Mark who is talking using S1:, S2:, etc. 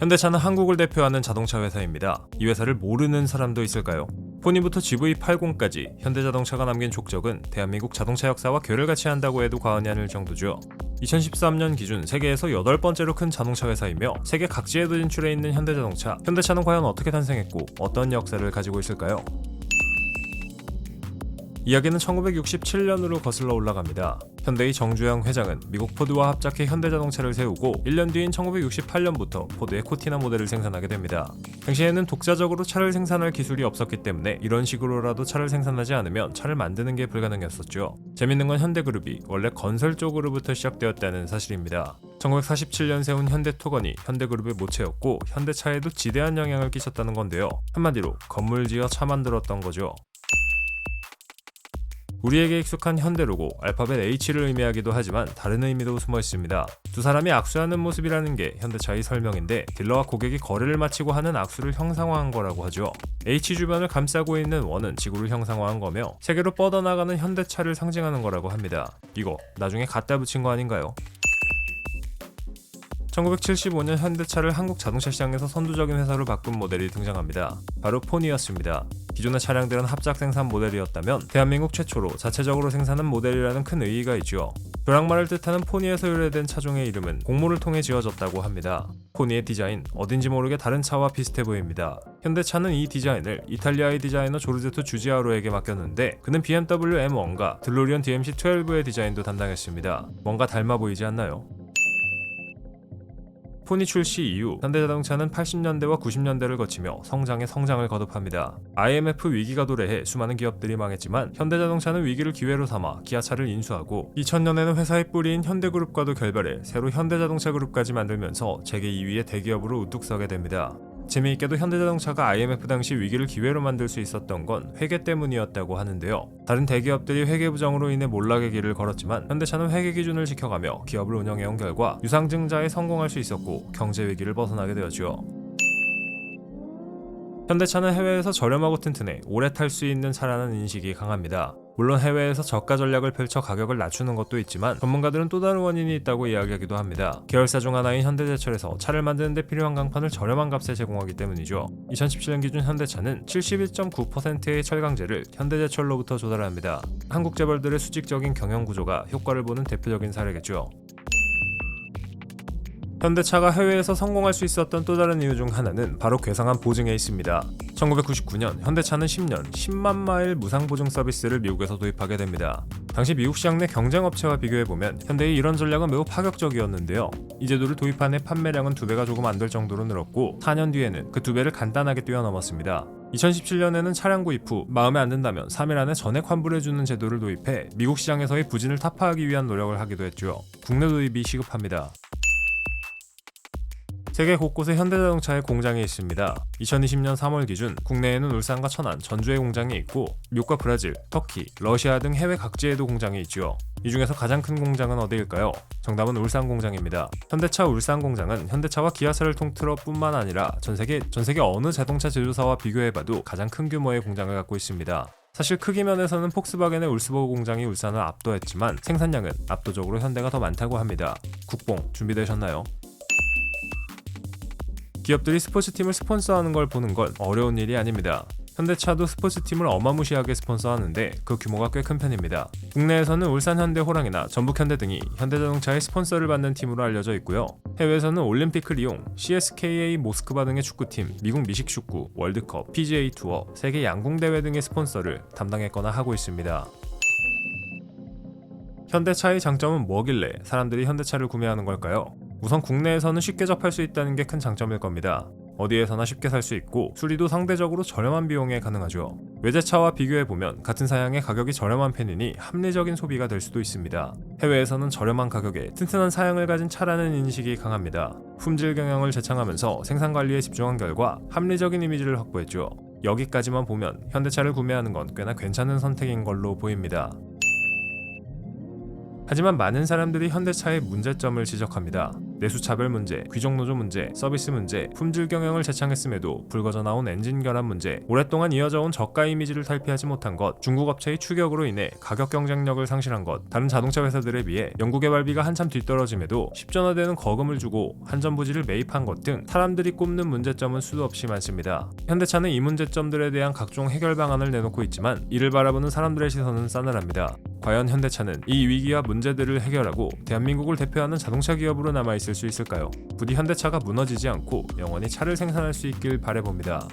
S1: 현대차는 한국을 대표하는 자동차 회사입니다. 이 회사를 모르는 사람도 있을까요? 포니부터 GV80까지 현대자동차가 남긴 족적은 대한민국 자동차 역사와 결을 같이 한다고 해도 과언이 아닐 정도죠. 2013년 기준 세계에서 여덟 번째로 큰 자동차 회사이며 세계 각지에도 진출해 있는 현대자동차. 현대차는 과연 어떻게 탄생했고 어떤 역사를 가지고 있을까요? 이야기는 1967년으로 거슬러 올라갑니다. 현대의 정주영 회장은 미국 포드와 합작해 현대자동차를 세우고 1년 뒤인 1968년부터 포드의 코티나 모델을 생산하게 됩니다. 당시에는 독자적으로 차를 생산할 기술이 없었기 때문에 이런 식으로라도 차를 생산하지 않으면 차를 만드는 게 불가능했었죠. 재밌는 건 현대그룹이 원래 건설 쪽으로부터 시작되었다는 사실입니다. 1947년 세운 현대토건이 현대그룹의 모체였고 현대차에도 지대한 영향을 끼쳤다는 건데요. 한마디로 건물 지어 차 만들었던 거죠. 우리에게 익숙한 현대 로고 알파벳 H를 의미하기도 하지만 다른 의미도 숨어 있습니다. 두 사람이 악수하는 모습이라는 게 현대차의 설명인데 딜러와 고객이 거래를 마치고 하는 악수를 형상화한 거라고 하죠. H 주변을 감싸고 있는 원은 지구를 형상화한 거며 세계로 뻗어나가는 현대차를 상징하는 거라고 합니다. 이거 나중에 갖다 붙인 거 아닌가요? 1975년 현대차를 한국 자동차 시장에서 선두적인 회사로 바꾼 모델이 등장합니다. 바로 폰이었습니다. 기존의 차량들은 합작 생산 모델이었다면 대한민국 최초로 자체적으로 생산한 모델이라는 큰 의의가 있죠. 벼락말을 뜻하는 포니에서 유래된 차종의 이름은 공모를 통해 지어졌다고 합니다. 포니의 디자인 어딘지 모르게 다른 차와 비슷해 보입니다. 현대차는 이 디자인을 이탈리아의 디자이너 조르제토 주지아로에게 맡겼는데 그는 BMW M1과 들로리언 DMC12의 디자인도 담당했습니다. 뭔가 닮아 보이지 않나요? 포니 출시 이후 현대자동차는 80년대와 90년대를 거치며 성장에 성장을 거듭합니다. IMF 위기가 도래해 수많은 기업들이 망했지만 현대자동차는 위기를 기회로 삼아 기아차를 인수하고 2000년에는 회사의 뿌리인 현대그룹과도 결별해 새로 현대자동차 그룹까지 만들면서 세계 2위의 대기업으로 우뚝 서게 됩니다. 재미있게도 현대자동차가 IMF 당시 위기를 기회로 만들 수 있었던 건 회계 때문이었다고 하는데요. 다른 대기업들이 회계 부정으로 인해 몰락의 길을 걸었지만 현대차는 회계 기준을 지켜가며 기업을 운영해온 결과 유상증자에 성공할 수 있었고 경제 위기를 벗어나게 되었죠. 현대차는 해외에서 저렴하고 튼튼해 오래 탈 수 있는 차라는 인식이 강합니다. 물론 해외에서 저가 전략을 펼쳐 가격을 낮추는 것도 있지만 전문가들은 또 다른 원인이 있다고 이야기하기도 합니다. 계열사 중 하나인 현대제철에서 차를 만드는 데 필요한 강판을 저렴한 값에 제공하기 때문이죠. 2017년 기준 현대차는 71.9%의 철강제를 현대제철로부터 조달합니다. 한국 재벌들의 수직적인 경영 구조가 효과를 보는 대표적인 사례겠죠. 현대차가 해외에서 성공할 수 있었던 또 다른 이유 중 하나는 바로 괴상한 보증에 있습니다. 1999년 현대차는 10년 10만 마일 무상 보증 서비스를 미국에서 도입하게 됩니다. 당시 미국 시장 내 경쟁 업체와 비교해 보면 현대의 이런 전략은 매우 파격적이었는데요. 이 제도를 도입한 해 판매량은 두 배가 조금 안 될 정도로 늘었고 4년 뒤에는 그 두 배를 간단하게 뛰어넘었습니다. 2017년에는 차량 구입 후 마음에 안 든다면 3일 안에 전액 환불해주는 제도를 도입해 미국 시장에서의 부진을 타파하기 위한 노력을 하기도 했죠. 국내 도입이 시급합니다. 세계 곳곳에 현대자동차의 공장이 있습니다. 2020년 3월 기준 국내에는 울산과 천안, 전주에 공장이 있고 미국과 브라질, 터키, 러시아 등 해외 각지에도 공장이 있죠. 이 중에서 가장 큰 공장은 어디일까요? 정답은 울산 공장입니다. 현대차 울산 공장은 현대차와 기아차를 통틀어 뿐만 아니라 전 세계 전 세계 어느 자동차 제조사와 비교해봐도 가장 큰 규모의 공장을 갖고 있습니다. 사실 크기 면에서는 폭스바겐의 울스버그 공장이 울산을 압도했지만 생산량은 압도적으로 현대가 더 많다고 합니다. 국뽕 준비되셨나요? 기업들이 스포츠팀을 스폰서하는 걸 보는 건 어려운 일이 아닙니다. 현대차도 스포츠팀을 어마무시하게 스폰서하는데 그 규모가 꽤 큰 편입니다. 국내에서는 울산 현대 호랑이나 전북 현대 등이 현대자동차의 스폰서를 받는 팀으로 알려져 있고요. 해외에서는 올림픽 리옹, CSKA 모스크바 등의 축구팀, 미국 미식축구, 월드컵, PGA 투어, 세계 양궁 대회 등의 스폰서를 담당했거나 하고 있습니다. 현대차의 장점은 뭐길래 사람들이 현대차를 구매하는 걸까요? 우선 국내에서는 쉽게 접할 수 있다는 게 큰 장점일 겁니다. 어디에서나 쉽게 살 수 있고 수리도 상대적으로 저렴한 비용에 가능하죠. 외제차와 비교해보면 같은 사양의 가격이 저렴한 편이니 합리적인 소비가 될 수도 있습니다. 해외에서는 저렴한 가격에 튼튼한 사양을 가진 차라는 인식이 강합니다. 품질 경영을 제창하면서 생산 관리에 집중한 결과 합리적인 이미지를 확보했죠. 여기까지만 보면 현대차를 구매하는 건 꽤나 괜찮은 선택인 걸로 보입니다. 하지만 많은 사람들이 현대차의 문제점을 지적합니다. 내수차별 문제, 귀족노조 문제, 서비스 문제, 품질 경영을 재창했음에도 불거져 나온 엔진 결함 문제, 오랫동안 이어져온 저가 이미지를 탈피하지 못한 것, 중국 업체의 추격으로 인해 가격 경쟁력을 상실한 것, 다른 자동차 회사들에 비해 연구개발비가 한참 뒤떨어짐에도 10전화 되는 거금을 주고 한전부지를 매입한 것 등 사람들이 꼽는 문제점은 수도 없이 많습니다. 현대차는 이 문제점들에 대한 각종 해결 방안을 내놓고 있지만 이를 바라보는 사람들의 시선은 싸늘합니다. 과연 현대차는 이 위기와 문제들을 해결하고 대한민국을 대표하는 자동차 기업으로 남아 있을 수 있을까요? 부디 현대차가 무너지지 않고 영원히 차를 생산할 수 있길 바래봅니다.